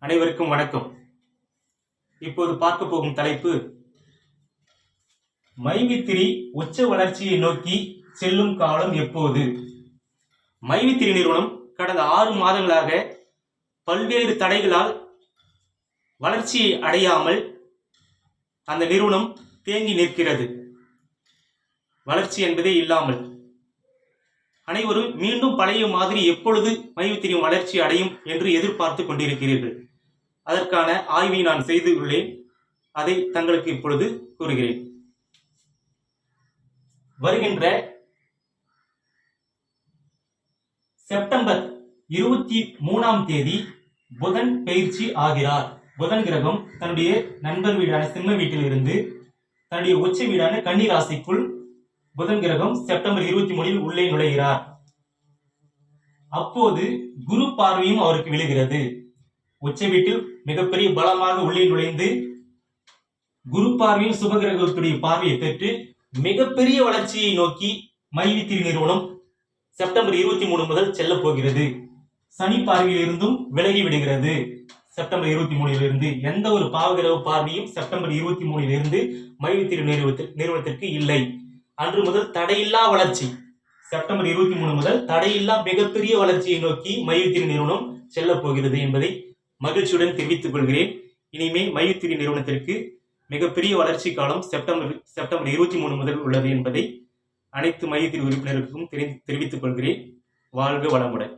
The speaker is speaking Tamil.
அனைவருக்கும் வணக்கம். இப்போது பார்க்க போகும் தலைப்பு மைவித்திரி உச்ச வளர்ச்சியை நோக்கி செல்லும் காலம் எப்போது? மைவித்திரி நிறுவனம் கடந்த ஆறு மாதங்களாக பல்வேறு தடைகளால் வளர்ச்சியை அடையாமல் அந்த நிறுவனம் தேங்கி நிற்கிறது. வளர்ச்சி என்பதே இல்லாமல். அனைவரும் மீண்டும் பழைய மாதிரி எப்பொழுது மைவித்திரியும் வளர்ச்சி அடையும் என்று எதிர்பார்த்து கொண்டிருக்கிறீர்கள். அதற்கான ஆய்வை நான் செய்துள்ளேன் அதை தங்களுக்கு இப்பொழுது கூறுகிறேன். வருகின்ற செப்டம்பர் இருபத்தி மூணாம் தேதி புதன் பயிற்சி ஆகிறார். புதன் கிரகம் தன்னுடைய நண்பர் வீடான சிம்ம வீட்டிலிருந்து தன்னுடைய உச்ச வீடான கன்னி ராசிக்குள் புதன் கிரகம் செப்டம்பர் இருபத்தி மூணில் உள்ளே நுழைகிறார். அப்போது குரு பார்வையும் அவருக்கு விழுகிறது. உச்ச வீட்டில் மிகப்பெரிய பலமாக உள்ளே நுழைந்து குரு பார்வையும் சுபகிரகத்துடைய பார்வையை பெற்று மிகப்பெரிய வளர்ச்சியை நோக்கி மைவித்திரி நிறுவனம் செப்டம்பர் இருபத்தி மூணு முதல் செல்ல போகிறது. சனி பார்வையிலிருந்தும் விலகி விடுகிறது. செப்டம்பர் இருபத்தி மூணிலிருந்து எந்த ஒரு பாவகிரக பார்வையும் செப்டம்பர் இருபத்தி மூணிலிருந்து மைவித்திரி நிறுவனத்திற்கு இல்லை. அன்று முதல் தடையில்லா வளர்ச்சி. செப்டம்பர் இருபத்தி மூணு முதல் தடையில்லா மிகப்பெரிய வளர்ச்சியை நோக்கி மைவித்திரி நிறுவனம் செல்ல போகிறது என்பதை மகிழ்ச்சியுடன் தெரிவித்துக் கொள்கிறேன். இனிமே மைவித்திரி நிறுவனத்திற்கு மிகப்பெரிய வளர்ச்சி காலம் செப்டம்பர் செப்டம்பர் இருபத்தி மூணு முதல் உள்ளது என்பதை அனைத்து மையத்தின் உறுப்பினருக்கும் தெரிவித்துக் கொள்கிறேன். வாழ்க வளமுடன்.